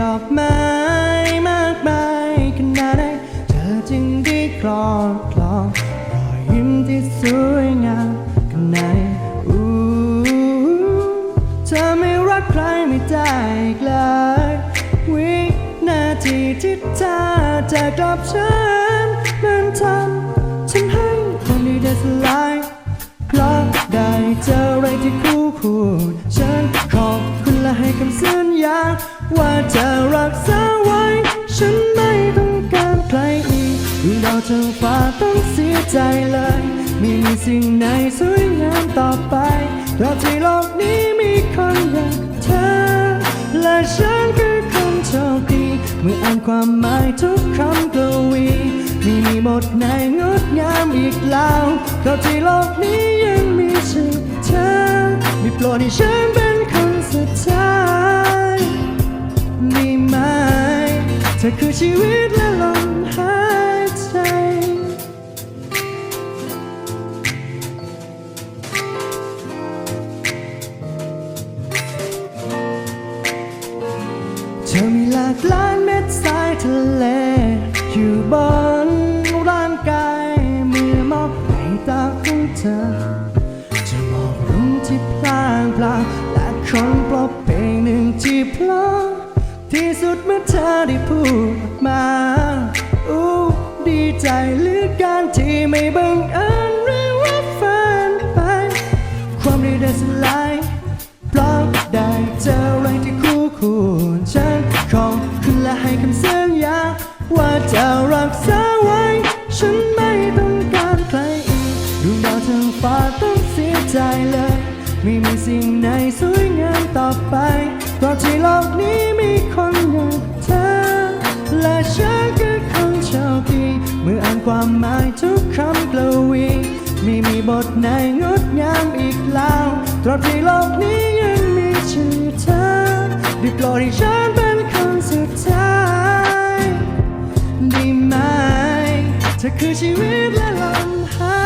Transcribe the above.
ดอกไม้มากมายขนาดไหนเธอจึงได้ครอบครองรอยยิ้มที่สวยงามขนาดไหนอู้เธอไม่รักใครไม่ได้อีกเลยวินาทีที่เธอจะกลับฉันมันทำฉันให้คนดีได้สลายเพราะได้เจออะไรที่คู่ควรฉันขอบคุณและให้คำสัญญา ว่าจะรักษาไว้ ฉันไม่ต้องการใครอีกดูดาจ้าฟ้าต้องเสียใจเลย ไม่มีสิ่งไหนสวยงามต่อไปเราที่โลกนี้มีคนอย่างเธอ และฉันคือคนโชคดี เมื่ออ่านความหมายทุกคำกวีไม่มีบทไหนงดงามอีกแล้วเราที่โลกนี้ยังมีชื่อเธอได้โปรดให้ฉันเป็น เธอคือชีวิตและลมหายใจ เธอมีหลากหลายเม็ดทรายทะเล อยู่บนร่างกายเมื่อมองในตาของเธอ จะมองรุ้งที่พลางพลางและคนปลอบเพลงหนึ่งที่เพลอ ที่สุดเมื่อเธอได้พูดออกมาอู้ดีใจหลือการที่ไม่บังเอิญหรือว่าฝันไป ความดีได้สลายเพราะได้เจออะไรที่คู่ควรฉันขอบคุณและให้คำสัญญาว่าจะรักษาไว้ ฉันไม่ต้องการใครอีกดวงดาวทางฟ้าต้องเสียใจเลย ไม่มีสิ่งไหนสวยงามต่อไป เพราะที่โลกนี้มีคนอย่างเธอ และฉันคือคนโชคดี เมื่ออ่านความหมายทุกคำกลวีไม่มีบทไหนงดงามอีกแล้วตราบที่โลกนี้ยังมีชื่อเธอได้โปรดให้ฉันเป็นคนสุดท้ายได้ไหมเธอคือชีวิตและลมหาย